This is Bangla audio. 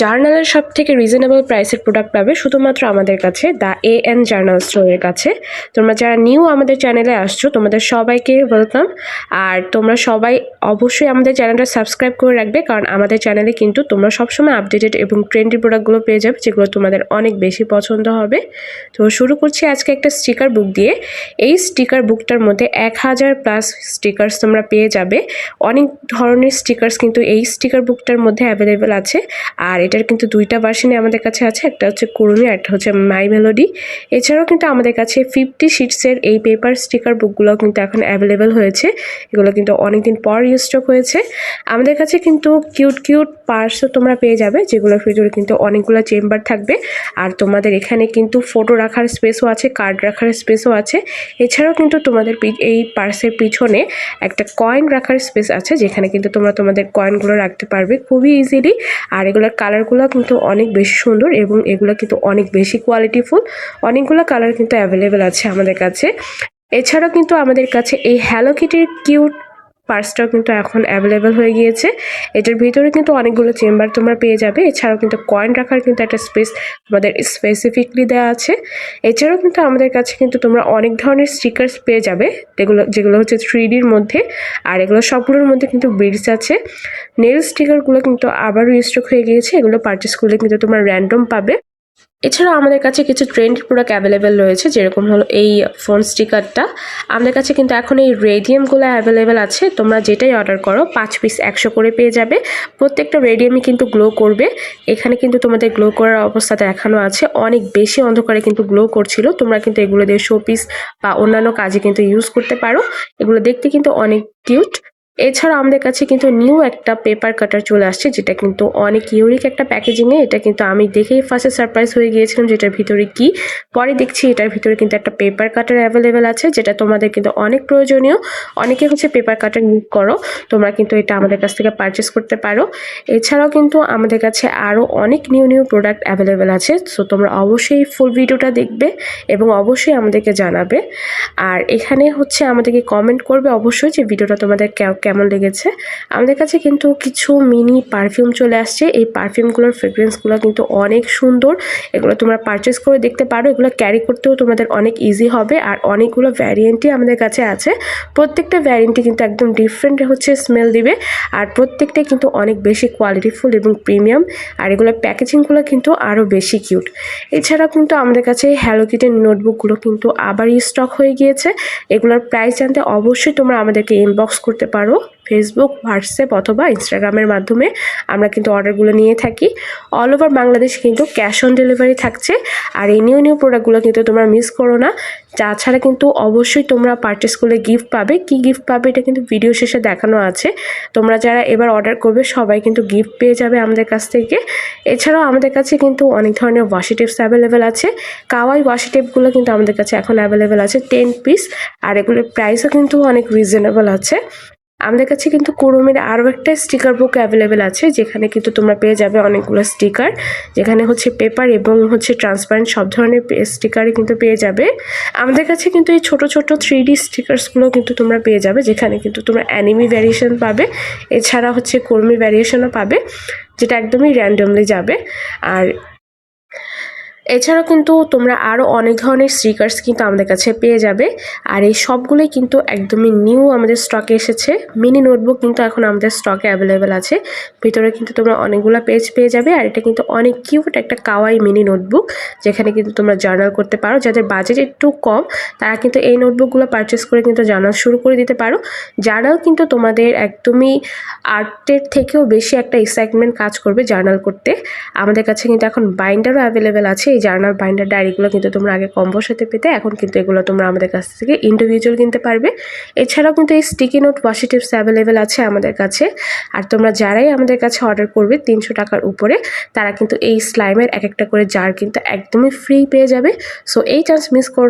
জার্নালের সব থেকে রিজনেবল প্রাইসের প্রোডাক্ট পাবে শুধুমাত্র আমাদের কাছে দ্য এ এন জার্নাল স্টোরের কাছে। তোমরা যারা নিউ আমাদের চ্যানেলে আসছো, তোমাদের সবাইকে ওয়েলকাম আর তোমরা সবাই অবশ্যই আমাদের চ্যানেলটা সাবস্ক্রাইব করে রাখবে, কারণ আমাদের চ্যানেলে কিন্তু তোমরা সবসময় আপডেটেড এবং ট্রেন্ডি প্রোডাক্টগুলো পেয়ে যাবে, যেগুলো তোমাদের অনেক বেশি পছন্দ হবে। তো শুরু করছি আজকে একটা স্টিকার বুক দিয়ে। এই স্টিকার বুকটার মধ্যে এক হাজার প্লাস স্টিকার্স তোমরা পেয়ে যাবে। অনেক ধরনের স্টিকার্স কিন্তু এই স্টিকার বুকটার মধ্যে অ্যাভেলেবেল আছে। আর এটার কিন্তু দুইটা ভার্সনই আমাদের কাছে আছে। একটা হচ্ছে কুরুমি আর একটা হচ্ছে মাই মেলোডি এছাড়াও কিন্তু আমাদের কাছে ফিফটি শিটসের এই পেপার স্টিকার বুকগুলো কিন্তু এখন অ্যাভেলেবেল হয়েছে। এগুলো কিন্তু অনেকদিন পর স্টক হয়েছে। আমাদের কাছে কিন্তু কিউট কিউট পার্সও তোমরা পেয়ে যাবে, যেগুলোর ভিতরে কিন্তু অনেকগুলো চেম্বার থাকবে। আর তোমাদের এখানে কিন্তু ফটো রাখার স্পেসও আছে কার্ড রাখার স্পেসও আছে। এছাড়াও কিন্তু তোমাদের এই পার্সের পিছনে একটা কয়েন রাখার স্পেস আছে, যেখানে কিন্তু তোমরা তোমাদের কয়েনগুলো রাখতে পারবে খুবই ইজিলি আর এগুলোর কালারগুলো কিন্তু অনেক বেশি সুন্দর এবং এগুলো কিন্তু অনেক বেশি কোয়ালিটি ফুল। অনেকগুলো কালার কিন্তু অ্যাভেলেবেল আছে আমাদের কাছে। এছাড়াও কিন্তু আমাদের কাছে এই হ্যালো কিটির কিউট পার্সটাও কিন্তু এখন অ্যাভেলেবেল হয়ে গিয়েছে। এটার ভিতরে কিন্তু অনেকগুলো চেম্বার তোমরা পেয়ে যাবে। এছাড়াও কিন্তু কয়েন রাখার কিন্তু একটা স্পেস আমাদের স্পেসিফিকলি দেওয়া আছে। এছাড়াও কিন্তু আমাদের কাছে কিন্তু তোমরা অনেক ধরনের স্টিকার্স পেয়ে যাবে। যেগুলো যেগুলো হচ্ছে থ্রি ডির মধ্যে। আর এগুলো সবগুলোর মধ্যে কিন্তু বিডস আছে। নেল স্টিকারগুলো কিন্তু আবারও স্টক হয়ে গিয়েছে। এগুলো পারচেস করলে কিন্তু তোমরা র্যান্ডম পাবে। এছাড়াও আমাদের কাছে কিছু ট্রেন্ড প্রোডাক্ট অ্যাভেলেবেল রয়েছে, যেরকম হলো এই ফোন স্টিকারটা আমাদের কাছে কিন্তু এখন এই রেডিয়ামগুলো অ্যাভেলেবেল আছে, তোমরা যেটাই অর্ডার করো, পাঁচ পিস একশো করে পেয়ে যাবে। প্রত্যেকটা রেডিয়ামই কিন্তু গ্লো করবে। এখানে কিন্তু তোমাদের গ্লো করার অবস্থা দেখানো আছে। অনেক বেশি অন্ধকারে কিন্তু গ্লো করছিল। তোমরা কিন্তু এগুলো দিয়ে শোপিস বা অন্যান্য কাজে কিন্তু ইউজ করতে পারো। এগুলো দেখতে কিন্তু অনেক কিউট এছাড়া আমাদের কাছে কিন্তু নিউ একটা পেপার কাটার চলে আসছে, যেটা কিন্তু অনেক ইউনিক একটা প্যাকেজিংয়ে এটা কিন্তু আমি দেখেই ফার্স্টে সারপ্রাইজ হয়ে গিয়েছিলাম যেটার ভিতরে কি। পরে দেখছি এটার ভিতরে কিন্তু একটা পেপার কাটার অ্যাভেলেবেল আছে, যেটা তোমাদের কিন্তু অনেক প্রয়োজনীয়। অনেকে হচ্ছে পেপার কাটার ইউজ করো, তোমরা কিন্তু এটা আমাদের কাছ থেকে পারচেস করতে পারো। এছাড়াও কিন্তু আমাদের কাছে আরও অনেক নিউ নিউ প্রোডাক্ট অ্যাভেলেবেল আছে সো তোমরা অবশ্যই ফুল ভিডিওটা দেখবে এবং অবশ্যই আমাদেরকে জানাবে। আর এখানে হচ্ছে আমাদেরকে কমেন্ট করবে অবশ্যই যে ভিডিওটা তোমাদের কেমন লেগেছে? আমাদের কাছে কিন্তু কিছু মিনি পারফিউম চলে আসছে। এই পারফিউমগুলোর ফ্রেগ্রেন্সগুলো কিন্তু অনেক সুন্দর। এগুলো তোমরা পারচেস করে দেখতে পারো। এগুলো ক্যারি করতেও তোমাদের অনেক ইজি হবে। আর অনেকগুলো ভ্যারিয়েন্টই আমাদের কাছে আছে। প্রত্যেকটা ভ্যারিয়েন্টই কিন্তু একদম ডিফারেন্ট হচ্ছে স্মেল দিবে। আর প্রত্যেকটাই কিন্তু অনেক বেশি কোয়ালিটিফুল এবং প্রিমিয়াম আর এগুলোর প্যাকেজিংগুলো কিন্তু আরও বেশি কিউট এছাড়া কিন্তু আমাদের কাছে হ্যালো কিটের নোটবুকগুলো কিন্তু আবারই স্টক হয়ে গিয়েছে। এগুলোর প্রাইস জানতে অবশ্যই তোমরা আমাদেরকে ইনবক্স করতে পারো। ফেসবুক হোয়াটসঅ্যাপ অথবা ইনস্টাগ্রামের মাধ্যমে আমরা কিন্তু অর্ডারগুলো নিয়ে থাকি। অল ওভার বাংলাদেশ কিন্তু ক্যাশ অন ডেলিভারি থাকছে। আর এই নিউ নিউ প্রোডাক্টগুলো কিন্তু তোমরা মিস করো না। তাছাড়া কিন্তু অবশ্যই তোমরা পারচেস করলে গিফট পাবে। কি গিফট পাবে এটা কিন্তু ভিডিও শেষে দেখানো আছে। তোমরা যারা এবার অর্ডার করবে, সবাই কিন্তু গিফট পেয়ে যাবে আমাদের কাছ থেকে। এছাড়াও আমাদের কাছে কিন্তু অনেক ধরনের ওয়াশি টিপস অ্যাভেলেবেল আছে। কাওয়াই ওয়াশি টেপগুলো কিন্তু আমাদের কাছে এখন অ্যাভেলেবেল আছে টেন পিস আর এগুলোর প্রাইসও কিন্তু অনেক রিজনেবল আছে। আমাদের কাছে কিন্তু কুরুমির আরও একটা স্টিকার বুক অ্যাভেলেবেল আছে, যেখানে কিন্তু তোমরা পেয়ে যাবে অনেকগুলো স্টিকার যেখানে হচ্ছে পেপার এবং হচ্ছে ট্রান্সপারেন্ট সব ধরনের স্টিকারই কিন্তু পেয়ে যাবে। আমাদের কাছে কিন্তু এই ছোট ছোট থ্রি ডি স্টিকার্সগুলো কিন্তু তোমরা পেয়ে যাবে, যেখানে কিন্তু তোমরা অ্যানিমি ভ্যারিয়েশন পাবে, এছাড়া হচ্ছে কর্মী ভ্যারিয়েশনও পাবে, যেটা একদমই র্যান্ডমলি যাবে। আর এছাড়াও কিন্তু তোমরা আরও অনেক ধরনের স্টিকার্স কিন্তু আমাদের কাছে পেয়ে যাবে। আর এই সবগুলোই কিন্তু একদমই নিউ আমাদের স্টকে এসেছে। মিনি নোটবুক কিন্তু এখন আমাদের স্টকে অ্যাভেলেবেল আছে। ভিতরে কিন্তু তোমরা অনেকগুলো পেজ পেয়ে যাবে। আর এটা কিন্তু অনেক কিউট একটা কাওয়াই মিনি নোটবুক যেখানে কিন্তু তোমরা জার্নাল করতে পারো। যাদের বাজেট একটু কম, তারা কিন্তু এই নোটবুকগুলো পারচেস করে কিন্তু জার্নাল শুরু করে দিতে পারো। জার্নাল কিন্তু তোমাদের একদমই আর্টের থেকেও বেশি একটা এক্সাইটমেন্ট কাজ করবে জার্নাল করতে। আমাদের কাছে কিন্তু এখন বাইন্ডারও অ্যাভেলেবেল আছে। এই জার্নাল বাইন্ডার ডায়েরিগুলো কিন্তু তোমরা আগে কম্বোর সাথে পেতে এখন কিন্তু এগুলো তোমরা আমাদের কাছ থেকে ইন্ডিভিজুয়াল কিনতে পারবে। এছাড়াও কিন্তু এই sticky note washi tapes available আছে আমাদের কাছে। আর তোমরা যারাই আমাদের কাছে অর্ডার করবে তিনশো টাকার উপরে, তারা কিন্তু এই স্লাইমের এক একটা করে জার কিন্তু একদমই ফ্রি পেয়ে যাবে। সো এই চান্স মিস কর